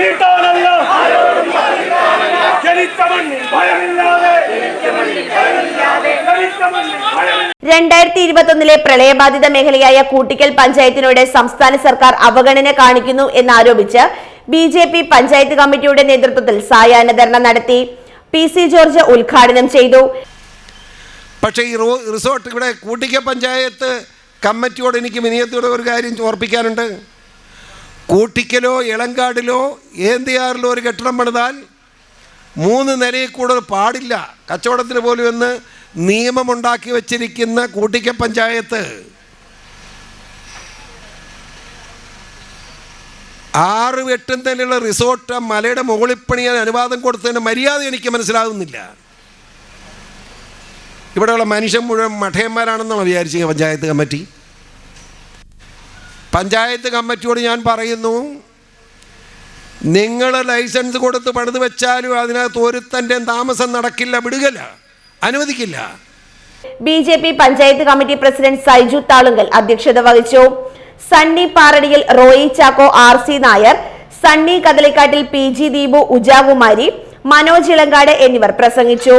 വീട്ടാനല്ല രണ്ടായിരത്തി ഇരുപത്തൊന്നിലെ പ്രളയബാധിത മേഖലയായ കൂട്ടിക്കൽ പഞ്ചായത്തിനോട് സംസ്ഥാന സർക്കാർ അവഗണന കാണിക്കുന്നു എന്നാരോപിച്ച് ബി ജെ പി പഞ്ചായത്ത് കമ്മിറ്റിയുടെ നേതൃത്വത്തിൽ സായാഹ്ന ധർണ നടത്തി. പി സി ജോർജ് ഉദ്ഘാടനം ചെയ്തു. പക്ഷേ ഈ റിസോർട്ട് ഇവിടെ കൂട്ടിക്ക പഞ്ചായത്ത് കമ്മിറ്റിയോട് എനിക്ക് വിനയത്തോടെ ഒരു കാര്യം ഓർപ്പിക്കാനുണ്ട്. കൂട്ടിക്കലോ ഇളങ്കാടിലോ ഏന്തിയാറിലോ ഒരു കെട്ടിടം പണിതാൽ മൂന്ന് നിലയിൽ കൂടുതൽ പാടില്ല. കച്ചവടത്തിന് പോലും എന്ന് നിയമമുണ്ടാക്കി വച്ചിരിക്കുന്ന കൂട്ടിക്ക പഞ്ചായത്ത്. ആറ് എട്ടും തന്നെയുള്ള റിസോർട്ട് മലയുടെ മുകളിൽ പണിയാൻ അനുവാദം കൊടുത്തതിന്റെ മര്യാദ എനിക്ക് മനസ്സിലാകുന്നില്ല ഇവിടെയുള്ള മനുഷ്യൻ മുഴുവൻ മഠയന്മാരാണെന്നാണ് വിചാരിച്ചത് പഞ്ചായത്ത് കമ്മിറ്റി. പഞ്ചായത്ത് കമ്മിറ്റിയോട് ഞാൻ പറയുന്നു നിങ്ങൾ ലൈസൻസ് കൊടുത്ത് പണിത് വെച്ചാലും അതിനകത്ത് ഒരുത്തന്റെ താമസം നടക്കില്ല വിടുകല്ല അനുവദിക്കില്ല. B J P panchayat committee president Saiju Thalunkal അധ്യക്ഷത വഹിച്ചു. Sunny Paradiyil Roy Chacko R C Nair Sunny Kadalikkattil P G Deepu Ujakumari Manoj Ilankad എന്നിവർ പ്രസംഗിച്ചു.